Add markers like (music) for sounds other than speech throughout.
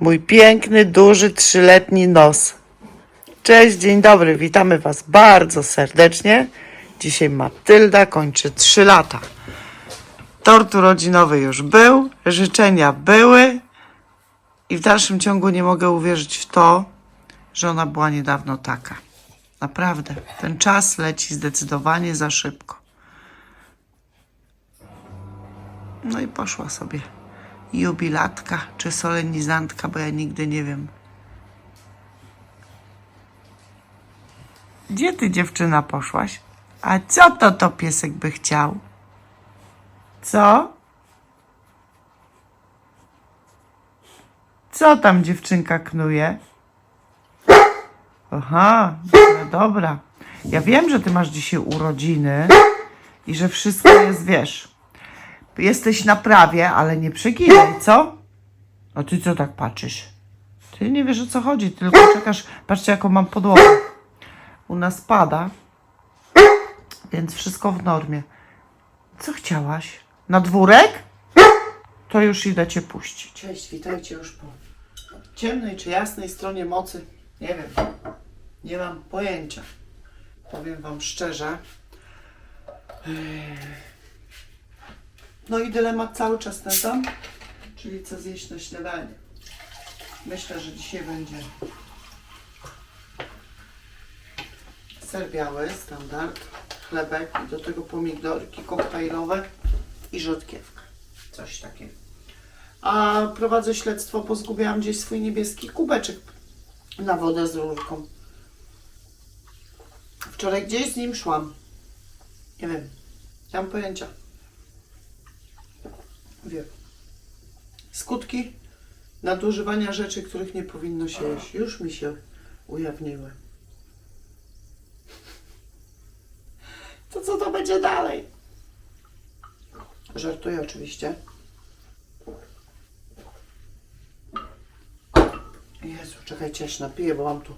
mój piękny, duży, trzyletni nos. Cześć, dzień dobry, witamy Was bardzo serdecznie. Dzisiaj Matylda kończy 3 lata. Tort urodzinowy już był, życzenia były i w dalszym ciągu nie mogę uwierzyć w to, że ona była niedawno taka. Naprawdę, ten czas leci zdecydowanie za szybko. No i poszła sobie jubilatka czy solenizantka, bo ja nigdy nie wiem. Gdzie ty dziewczyna poszłaś? A co to to piesek by chciał? Co? Co tam dziewczynka knuje? Aha, dobra, dobra. Ja wiem, że ty masz dzisiaj urodziny i że wszystko jest, wiesz. Jesteś na prawie, ale nie przeginaj, co? A ty co tak patrzysz? Ty nie wiesz o co chodzi, tylko czekasz. Patrzcie, jaką mam podłogę. U nas pada, więc wszystko w normie. Co chciałaś? Na dwórek? To już idę cię puścić. Cześć, witajcie już po ciemnej czy jasnej stronie mocy. Nie wiem. Nie mam pojęcia. Powiem wam szczerze. No i dylemat cały czas ten sam, czyli co zjeść na śniadanie. Myślę, że dzisiaj będzie ser biały, standard, chlebek i do tego pomidorki koktajlowe i rzodkiewka. Coś takiego. A prowadzę śledztwo, bo zgubiłam gdzieś swój niebieski kubeczek na wodę z rurką. Wczoraj gdzieś z nim szłam. Nie wiem. Nie mam pojęcia. Wiem. Skutki nadużywania rzeczy, których nie powinno się jeść, już mi się ujawniły. To co to będzie dalej? Żartuję oczywiście. Jezu, czekajcie, się napiję, bo mam tu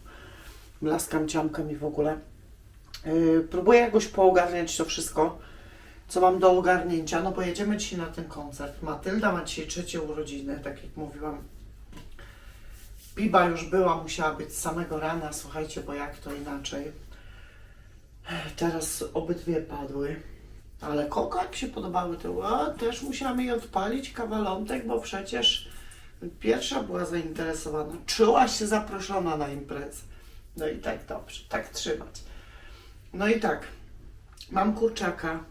mlaskam, ciamkam w ogóle. Yy, próbuję jakoś poogarniać to wszystko, co mam do ogarnięcia, no bo jedziemy dzisiaj na ten koncert. Matylda ma dzisiaj trzecie urodziny, tak jak mówiłam. Biba już była, musiała być z samego rana, słuchajcie, bo jak to inaczej. Teraz obydwie padły. Ale Koko, jak się podobały, to a, też musiałam jej odpalić kawalątek, bo przecież pierwsza była zainteresowana. Czuła się zaproszona na imprezę. No i tak dobrze, tak trzymać. No i tak, mam kurczaka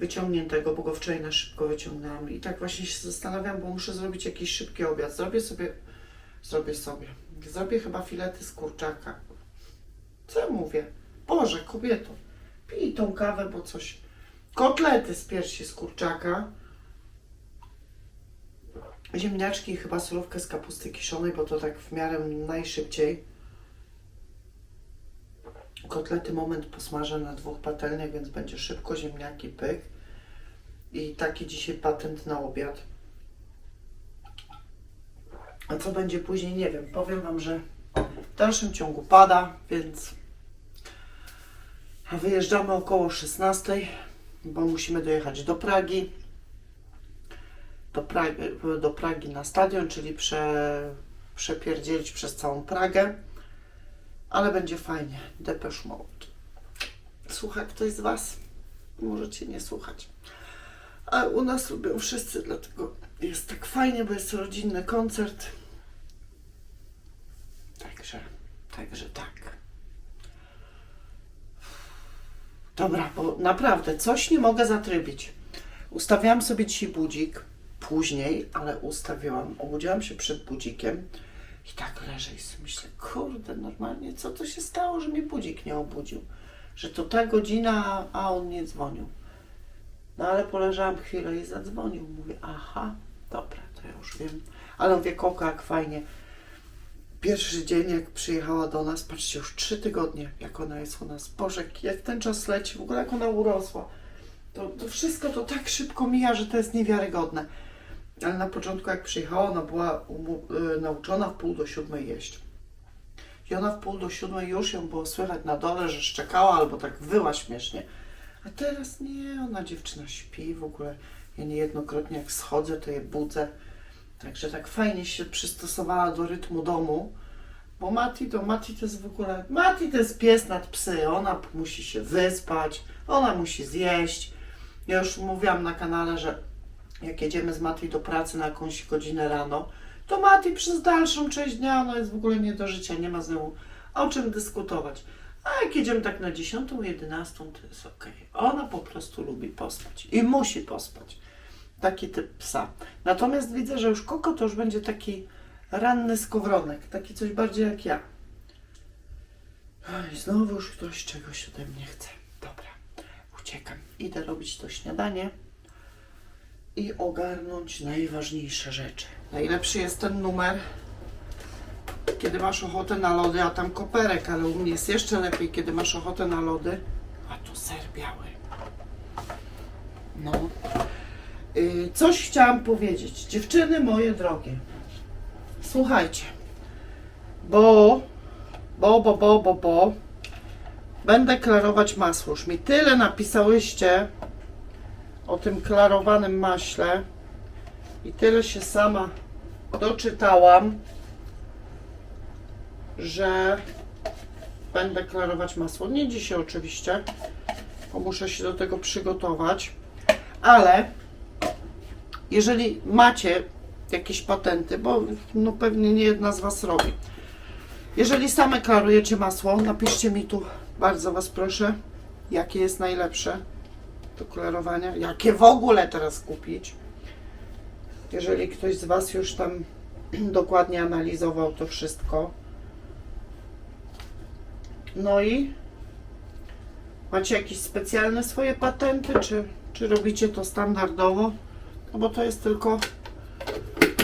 wyciągniętego, bo go wczoraj na szybko wyciągnęłam. I tak właśnie się zastanawiam, bo muszę zrobić jakiś szybki obiad. Zrobię sobie, zrobię sobie, zrobię chyba filety z kurczaka. Co ja mówię? Boże, kobieto, pij tą kawę, bo coś... Kotlety z piersi z kurczaka. Ziemniaczki chyba surówkę z kapusty kiszonej, bo to tak w miarę najszybciej. Kotlety moment posmażę na dwóch patelniach, więc będzie szybko ziemniaki pyk. I taki dzisiaj patent na obiad. A co będzie później, nie wiem. Powiem Wam, że w dalszym ciągu pada, więc wyjeżdżamy około 16, bo musimy dojechać do Pragi. Do Pragi, do Pragi na stadion, czyli prze, przepierdzielić przez całą Pragę. Ale będzie fajnie. Depeche Mode. Słucha ktoś z Was? Możecie nie słuchać. A u nas lubią wszyscy, dlatego jest tak fajnie, bo jest rodzinny koncert. Także, także tak. Dobra, bo naprawdę coś nie mogę zatrybić. Ustawiałam sobie dzisiaj budzik później, ale ustawiłam, obudziłam się przed budzikiem i tak leżę i sobie myślę, kurde, normalnie co to się stało, że mnie budzik nie obudził? Że to ta godzina, a on nie dzwonił. No ale poleżałam chwilę i zadzwonił. Mówię, aha, dobra, to ja już wiem. Ale mówię, Koko, jak fajnie. Pierwszy dzień, jak przyjechała do nas, patrzcie, już trzy tygodnie, jak ona jest u nas. Boże, jak ten czas leci, w ogóle jak ona urosła. To, to wszystko to tak szybko mija, że to jest niewiarygodne. Ale na początku, jak przyjechała, ona była y, nauczona w pół do siódmej jeść. I ona w pół do siódmej już ją było słychać na dole, że szczekała albo tak wyła śmiesznie. A teraz nie, ona dziewczyna śpi w ogóle. Ja niejednokrotnie jak schodzę, to je budzę. Także tak fajnie się przystosowała do rytmu domu. Bo Mati to Mati to jest w ogóle. Mati to jest pies nad psy. Ona musi się wyspać, ona musi zjeść. Ja już mówiłam na kanale, że jak jedziemy z Mati do pracy na jakąś godzinę rano, to Mati przez dalszą część dnia no jest w ogóle nie do życia, nie ma z nią o czym dyskutować. A jak jedziemy tak na 10, 11, to jest okej. Ona po prostu lubi pospać i musi pospać. Taki typ psa. Natomiast widzę, że już Koko to już będzie taki ranny skowronek, taki coś bardziej jak ja. Oj, znowu już ktoś czegoś ode mnie chce. Dobra, uciekam. Idę robić to śniadanie i ogarnąć najważniejsze rzeczy. Najlepszy jest ten numer, kiedy masz ochotę na lody, a tam koperek, ale u mnie jest jeszcze lepiej, kiedy masz ochotę na lody, a tu ser biały. No. Y, coś chciałam powiedzieć. Dziewczyny moje drogie, słuchajcie, bo, bo, bo, bo, bo, bo, będę klarować masło. Już mi tyle napisałyście o tym klarowanym maśle i tyle się sama doczytałam, że będę klarować masło. Nie dzisiaj oczywiście, bo muszę się do tego przygotować, ale jeżeli macie jakieś patenty, bo no pewnie nie jedna z Was robi. Jeżeli same klarujecie masło, napiszcie mi tu, bardzo Was proszę, jakie jest najlepsze do klarowania, jakie w ogóle teraz kupić. Jeżeli ktoś z Was już tam (clears throat) dokładnie analizował to wszystko. No i macie jakieś specjalne swoje patenty, czy, czy robicie to standardowo? No bo to jest tylko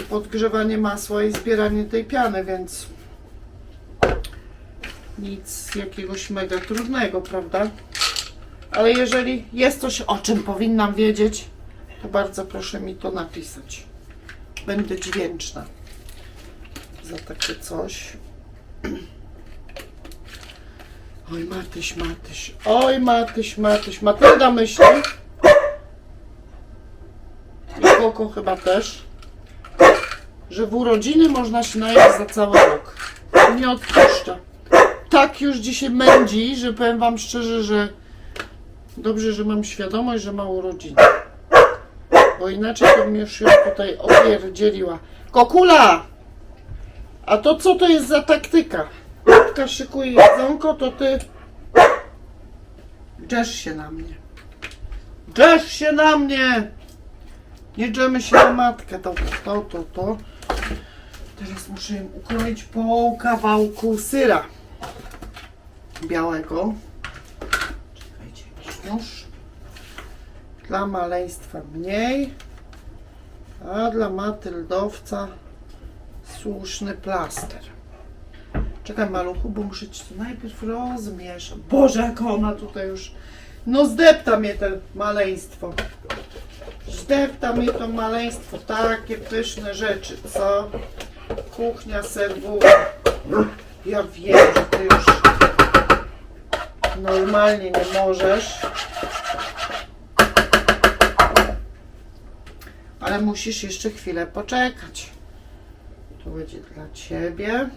podgrzewanie masła i zbieranie tej piany, więc nic jakiegoś mega trudnego, prawda? Ale jeżeli jest coś, o czym powinnam wiedzieć, to bardzo proszę mi to napisać. Będę dźwięczna za takie coś. (clears throat) Oj, Matyś, Matyś. Oj, Matyś, Matyś. Matylda myśli. I Koko chyba też. Że w urodziny można się najeść za cały rok. Nie odpuszcza. Tak już dzisiaj mędzi, że powiem Wam szczerze, że dobrze, że mam świadomość, że ma urodziny. Bo inaczej to mnie już ją tutaj opierdzieliła. Kokula! A to co to jest za taktyka? Matka szykuje jedzonko, to ty drzesz się na mnie. Drzesz się na mnie! Nie drzemy się na matkę. Dobra, to, to, to. Teraz muszę im ukroić po kawałku syra białego. Nóż. Dla maleństwa mniej, a dla matyldowca słuszny plaster. Czekaj maluchu, bo muszę ci to najpierw rozmieszać. Boże, jak ona tutaj już... No zdepta mnie to maleństwo. Zdepta mnie to maleństwo. Takie pyszne rzeczy, co? Kuchnia serwuje. Ja wiem, że ty już normalnie nie możesz. Ale musisz jeszcze chwilę poczekać. To będzie dla ciebie.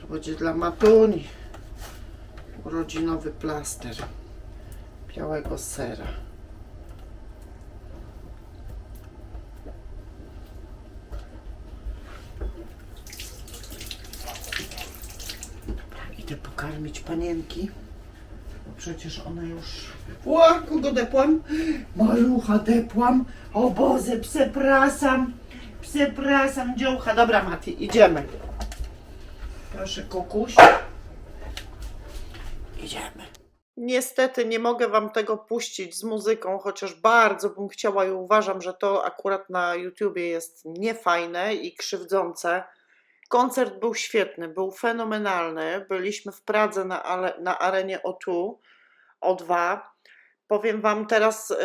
To będzie dla Matuni. Urodzinowy plaster białego sera. Idę pokarmić panienki. Przecież one już... Ło, kogo depłam? Malucha depłam. O Boże, przepraszam. Przepraszam, dziołcha. Dobra, Mati, idziemy. Proszę, kokuś. Idziemy. Niestety nie mogę Wam tego puścić z muzyką, chociaż bardzo bym chciała i uważam, że to akurat na YouTubie jest niefajne i krzywdzące. Koncert był świetny, był fenomenalny. Byliśmy w Pradze na, na arenie O2, O2. Powiem Wam teraz, y,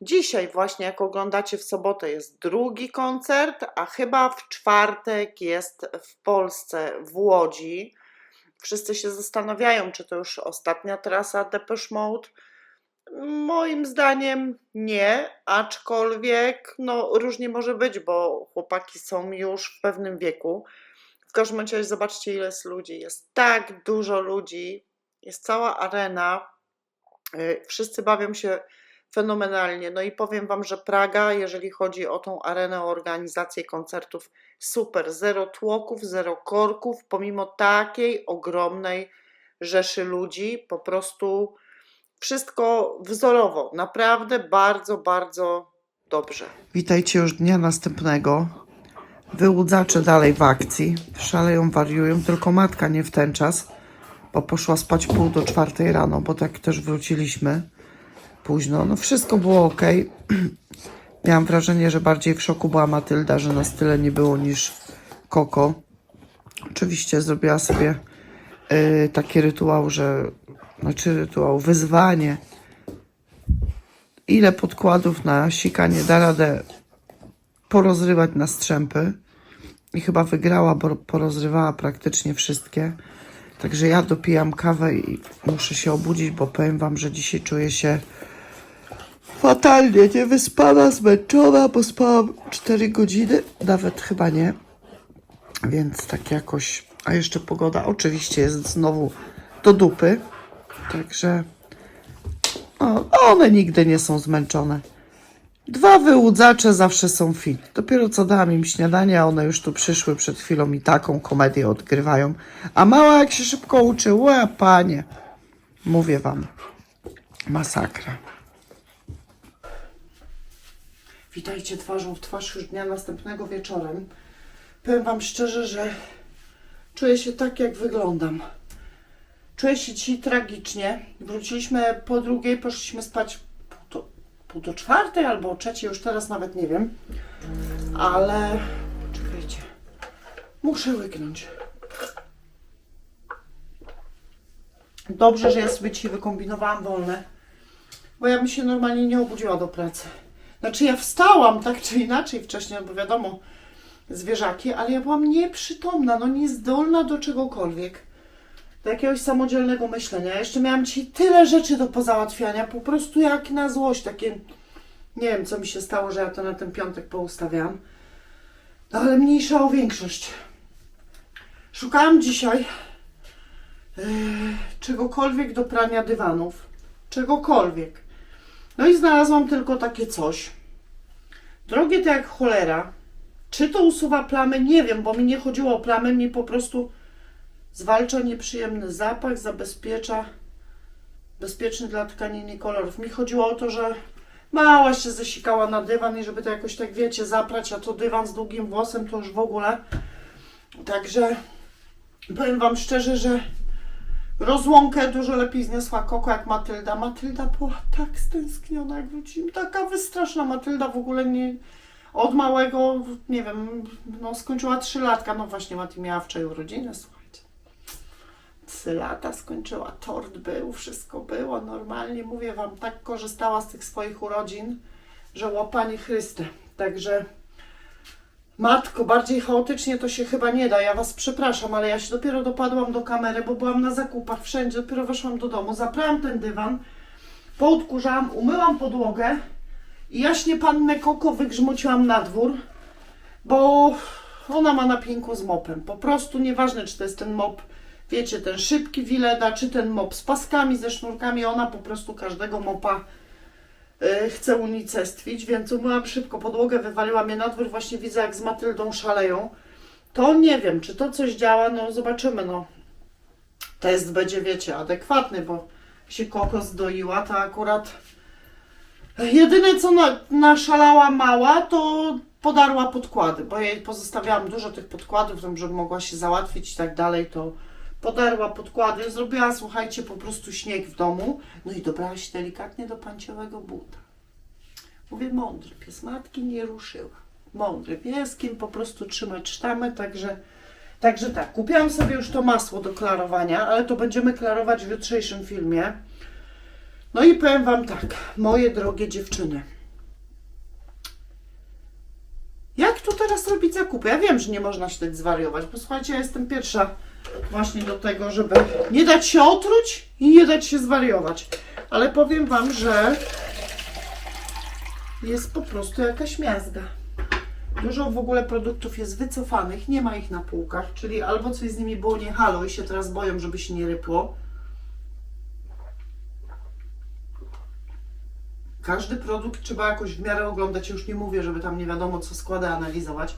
dzisiaj właśnie jak oglądacie w sobotę jest drugi koncert, a chyba w czwartek jest w Polsce, w Łodzi. Wszyscy się zastanawiają, czy to już ostatnia trasa Depeche Mode. Moim zdaniem nie, aczkolwiek no różnie może być, bo chłopaki są już w pewnym wieku. W każdym razie zobaczcie ile jest ludzi. Jest tak dużo ludzi, jest cała arena. y, Wszyscy bawią się fenomenalnie. No i powiem Wam, że Praga, jeżeli chodzi o tą arenę, o organizację koncertów, super. Zero tłoków, zero korków, pomimo takiej ogromnej rzeszy ludzi. Po prostu wszystko wzorowo. Naprawdę bardzo, bardzo dobrze. Witajcie już dnia następnego. Wyłudzacze dalej w akcji. Szaleją, wariują, tylko matka nie w ten czas, bo poszła spać pół do czwartej rano, bo tak też wróciliśmy późno. No wszystko było ok. (clears throat) Miałam wrażenie, że bardziej w szoku była Matylda, że nas tyle nie było niż Koko. Oczywiście zrobiła sobie y, taki rytuał, że znaczy rytuał, wyzwanie. Ile podkładów na sikanie da radę porozrywać na strzępy. I chyba wygrała, bo porozrywała praktycznie wszystkie. Także ja dopijam kawę i muszę się obudzić, bo powiem wam, że dzisiaj czuję się fatalnie, niewyspana, zmęczona, bo spałam 4 godziny, nawet chyba nie. Więc tak jakoś. A jeszcze pogoda oczywiście jest znowu do dupy. Także no, one nigdy nie są zmęczone. Dwa wyłudzacze zawsze są fit. Dopiero co dałam im śniadanie, a one już tu przyszły przed chwilą i taką komedię odgrywają. A mała jak się szybko uczy, łe panie. Mówię wam. Masakra. Witajcie twarzą w twarz już dnia następnego wieczorem. Powiem wam szczerze, że czuję się tak, jak wyglądam. Czuję się dzisiaj tragicznie. Wróciliśmy po drugiej, poszliśmy spać pół do czwartej albo o trzeciej, już teraz nawet nie wiem. Ale czekajcie, muszę łyknąć. Dobrze, że ja sobie dzisiaj wykombinowałam wolne, bo ja bym się normalnie nie obudziła do pracy. Znaczy ja wstałam tak czy inaczej wcześniej, no bo wiadomo, zwierzaki, ale ja byłam nieprzytomna, no niezdolna do czegokolwiek do jakiegoś samodzielnego myślenia. Ja jeszcze miałam dzisiaj tyle rzeczy do pozałatwiania, po prostu jak na złość, takie, nie wiem co mi się stało, że ja to na ten piątek poustawiałam, no ale mniejsza o większość. Szukałam dzisiaj yy, czegokolwiek do prania dywanów, czegokolwiek. No i znalazłam tylko takie coś. Drogie to jak cholera. Czy to usuwa plamy? Nie wiem, bo mi nie chodziło o plamy, mi po prostu Zwalcza nieprzyjemny zapach, zabezpiecza bezpieczny dla tkaniny kolorów. Mi chodziło o to, że mała się zesikała na dywan i żeby to jakoś tak wiecie zaprać, a to dywan z długim włosem to już w ogóle. Także powiem Wam szczerze, że rozłąkę dużo lepiej zniosła Koko jak Matylda. Matylda była tak stęskniona jak wrócimy. Taka wystraszna Matylda w ogóle nie... Od małego, nie wiem, no skończyła 3 latka. No właśnie Mati miała wczoraj urodziny, słuchajcie. 3 lata skończyła, tort był, wszystko było normalnie. Mówię Wam, tak korzystała z tych swoich urodzin, że łopanie Chryste. Także matko, bardziej chaotycznie to się chyba nie da. Ja Was przepraszam, ale ja się dopiero dopadłam do kamery, bo byłam na zakupach wszędzie. Dopiero weszłam do domu, zaprałam ten dywan, poodkurzałam, umyłam podłogę i jaśnie pannę Koko wygrzmociłam na dwór, bo ona ma na pięku z mopem. Po prostu nieważne, czy to jest ten mop wiecie, ten szybki Wileda, czy ten mop z paskami, ze sznurkami, ona po prostu każdego mopa y, chce unicestwić, więc umyłam szybko podłogę, wywaliłam je na dwór, właśnie widzę jak z Matyldą szaleją. To nie wiem, czy to coś działa, no zobaczymy, no. Test będzie, wiecie, adekwatny, bo się kokos doiła, to akurat jedyne co na, naszalała mała, to podarła podkłady, bo jej pozostawiałam dużo tych podkładów, żeby mogła się załatwić i tak dalej, to podarła podkłady, zrobiła, słuchajcie, po prostu śnieg w domu, no i dobrała się delikatnie do panciowego buta. Mówię, mądry pies, matki nie ruszyła. Mądry pieskiem, po prostu trzymać sztamę, także, także tak. Kupiłam sobie już to masło do klarowania, ale to będziemy klarować w jutrzejszym filmie. No i powiem Wam tak, moje drogie dziewczyny. Jak tu teraz robić zakupy? Ja wiem, że nie można się tak zwariować, bo słuchajcie, ja jestem pierwsza właśnie do tego, żeby nie dać się otruć i nie dać się zwariować. Ale powiem Wam, że jest po prostu jakaś miazga. Dużo w ogóle produktów jest wycofanych, nie ma ich na półkach, czyli albo coś z nimi było nie halo i się teraz boją, żeby się nie rypło. Każdy produkt trzeba jakoś w miarę oglądać. Już nie mówię, żeby tam nie wiadomo co składy analizować,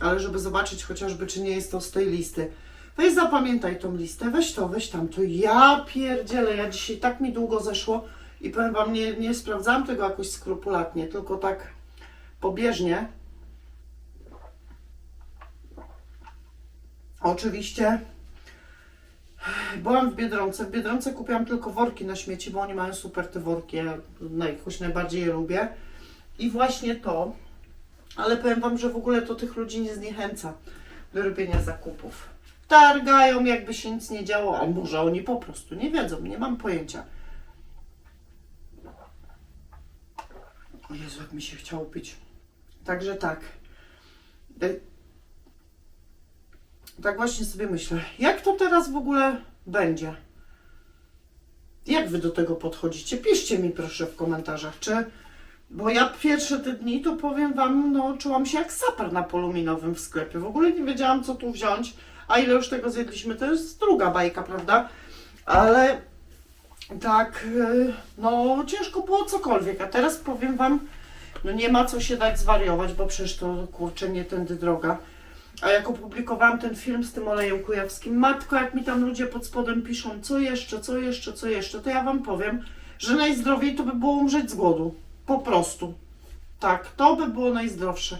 ale żeby zobaczyć chociażby, czy nie jest to z tej listy. Weź zapamiętaj tą listę, weź to, weź tamto. Ja pierdzielę, ja dzisiaj tak mi długo zeszło i powiem Wam, nie, nie sprawdzałam tego jakoś skrupulatnie, tylko tak pobieżnie. Oczywiście byłam w Biedronce. W Biedronce kupiłam tylko worki na śmieci, bo oni mają super te worki. Ja jakoś najbardziej je lubię. I właśnie to, ale powiem Wam, że w ogóle to tych ludzi nie zniechęca do robienia zakupów. Targają, jakby się nic nie działo, a może oni po prostu nie wiedzą, nie mam pojęcia. O Jezu, jak mi się chciało pić. Także tak. Y, Tak właśnie sobie myślę, jak to teraz w ogóle będzie? Jak wy do tego podchodzicie? Piszcie mi proszę w komentarzach, czy... Bo ja pierwsze te dni, to powiem wam, no czułam się jak saper na polu minowym w sklepie. W ogóle nie wiedziałam, co tu wziąć. A ile już tego zjedliśmy, to jest druga bajka, prawda? Ale tak, y, no ciężko było cokolwiek. A teraz powiem wam, no nie ma co się dać zwariować, bo przecież to kurczę nie tędy droga. A jak opublikowałam ten film z tym olejem kujawskim, matko, jak mi tam ludzie pod spodem piszą, co jeszcze, co jeszcze, co jeszcze, to ja wam powiem, że najzdrowiej to by było umrzeć z głodu. Po prostu. Tak, to by było najzdrowsze.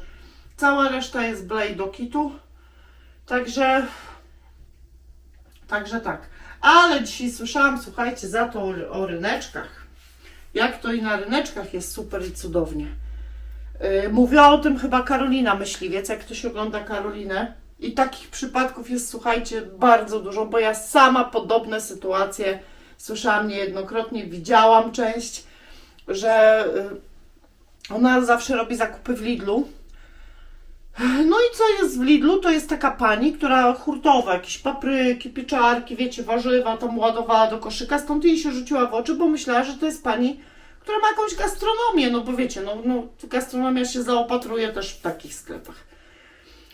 Cała reszta jest blej do kitu. Także. Także tak. Ale dzisiaj słyszałam, słuchajcie, za to o, o ryneczkach. Jak to i na ryneczkach jest super i cudownie. Yy, mówiła o tym chyba Karolina Myśliwiec, jak ktoś ogląda Karolinę. I takich przypadków jest, słuchajcie, bardzo dużo, bo ja sama podobne sytuacje słyszałam niejednokrotnie, widziałam część, że y, ona zawsze robi zakupy w Lidlu. No i co jest w Lidlu? To jest taka pani, która hurtowa, jakieś papryki, pieczarki, wiecie, warzywa tam ładowała do koszyka, stąd jej się rzuciła w oczy, bo myślała, że to jest pani, która ma jakąś gastronomię, no bo wiecie, no, no gastronomia się zaopatruje też w takich sklepach.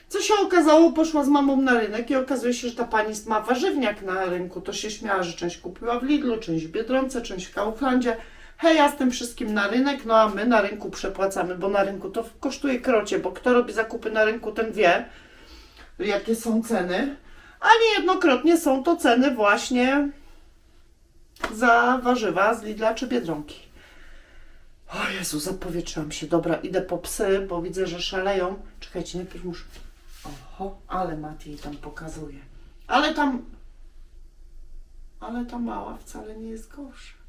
Co się okazało, poszła z mamą na rynek i okazuje się, że ta pani ma warzywniak na rynku. To się śmiała, że część kupiła w Lidlu, część w Biedronce, część w Kauflandzie. Hej, ja z tym wszystkim na rynek, no a my na rynku przepłacamy, bo na rynku to kosztuje krocie, bo kto robi zakupy na rynku, ten wie, jakie są ceny. A niejednokrotnie są to ceny właśnie za warzywa z Lidla czy Biedronki. O Jezu, zapowietrzyłam się. Dobra, idę po psy, bo widzę, że szaleją. Czekajcie, najpierw muszę... Oho, ale Mati tam pokazuje. Ale tam... Ale ta mała wcale nie jest gorsza.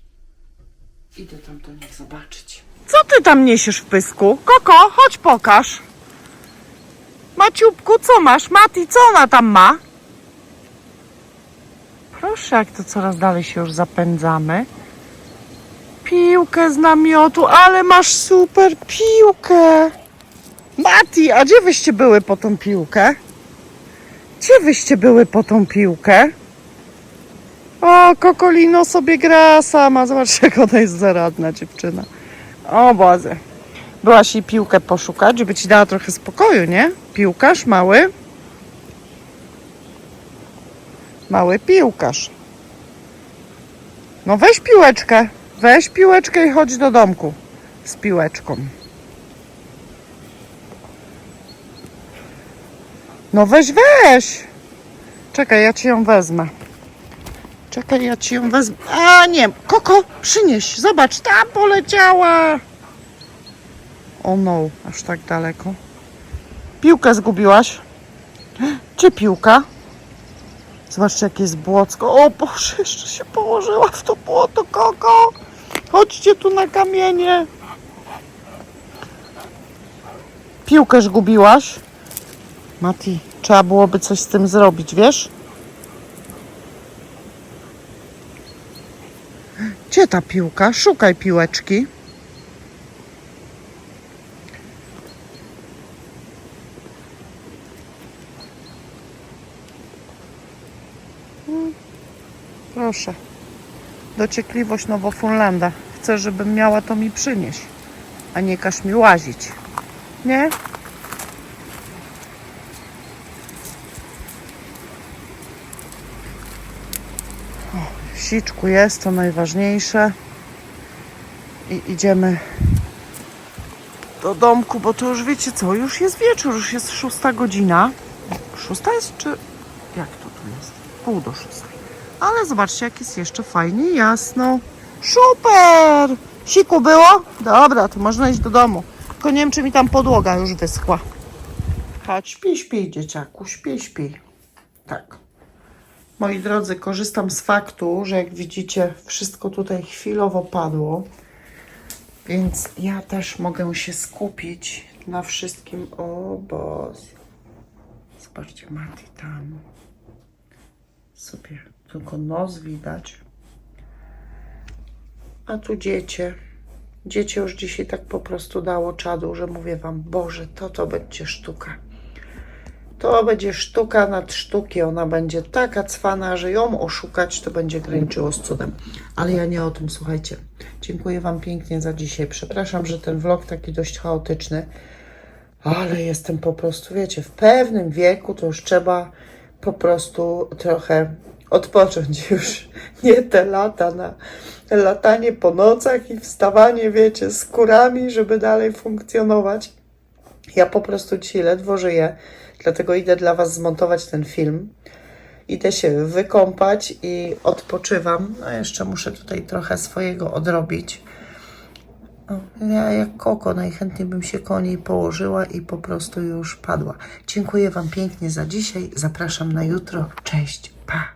Idę tam do nich zobaczyć. Co ty tam niesiesz w pysku? Koko, chodź pokaż. Maciupku, co masz? Mati, co ona tam ma? Proszę, jak to coraz dalej się już zapędzamy. Piłkę z namiotu, ale masz super piłkę. Mati, a gdzie wyście były po tą piłkę? Gdzie wyście były po tą piłkę? O, Kokolino sobie gra sama. Zobaczcie, (laughs) jak ona jest zaradna dziewczyna. O Boże. Byłaś jej piłkę poszukać, żeby ci dała trochę spokoju, nie? Piłkarz mały. Mały piłkarz. No weź piłeczkę. Weź piłeczkę i chodź do domku z piłeczką. No weź, weź. Czekaj, ja ci ją wezmę. Czekaj, ja ci ją wezmę. A nie, Koko, przynieś. Zobacz, tam poleciała. O no, aż tak daleko. Piłkę zgubiłaś. Gdzie piłka? Zobaczcie, jakie jest błocko. O Boże, jeszcze się położyła w to błoto, Koko. Chodźcie tu na kamienie. Piłkę zgubiłaś. Mati, trzeba byłoby coś z tym zrobić, wiesz? Gdzie ta piłka? Szukaj piłeczki. Mm, Proszę. dociekliwość Nowofunlanda. Chcę, żebym miała to mi przynieść, a nie każ mi łazić. Nie? Siczku jest, to najważniejsze. I idziemy do domku, bo to już wiecie co, już jest wieczór, już jest szósta godzina. Szósta jest, czy jak to tu jest? Pół do szóstej. Ale zobaczcie, jak jest jeszcze fajnie jasno. Super! Siku było? Dobra, to można iść do domu. Tylko nie wiem, czy mi tam podłoga już wyschła. Chodź, śpi, śpi, dzieciaku, śpi, śpi. Tak. Moi drodzy, korzystam z faktu, że jak widzicie, wszystko tutaj chwilowo padło. Więc ja też mogę się skupić na wszystkim. O Boże. Zobaczcie, Mati tam. Sobie tylko nos widać. A tu dziecię. Dziecię już dzisiaj tak po prostu dało czadu, że mówię wam, Boże, to to będzie sztuka. To będzie sztuka nad sztuki. Ona będzie taka cwana, że ją oszukać to będzie graniczyło z cudem. Ale ja nie o tym, słuchajcie. Dziękuję Wam pięknie za dzisiaj. Przepraszam, że ten vlog taki dość chaotyczny, ale jestem po prostu, wiecie, w pewnym wieku to już trzeba po prostu trochę odpocząć już. Nie te lata na latanie po nocach i wstawanie, wiecie, z kurami, żeby dalej funkcjonować. Ja po prostu dzisiaj ledwo żyję, dlatego idę dla Was zmontować ten film. Idę się wykąpać i odpoczywam. No jeszcze muszę tutaj trochę swojego odrobić. Ja jak koko najchętniej bym się koło niej położyła i po prostu już padła. Dziękuję Wam pięknie za dzisiaj. Zapraszam na jutro. Cześć, pa!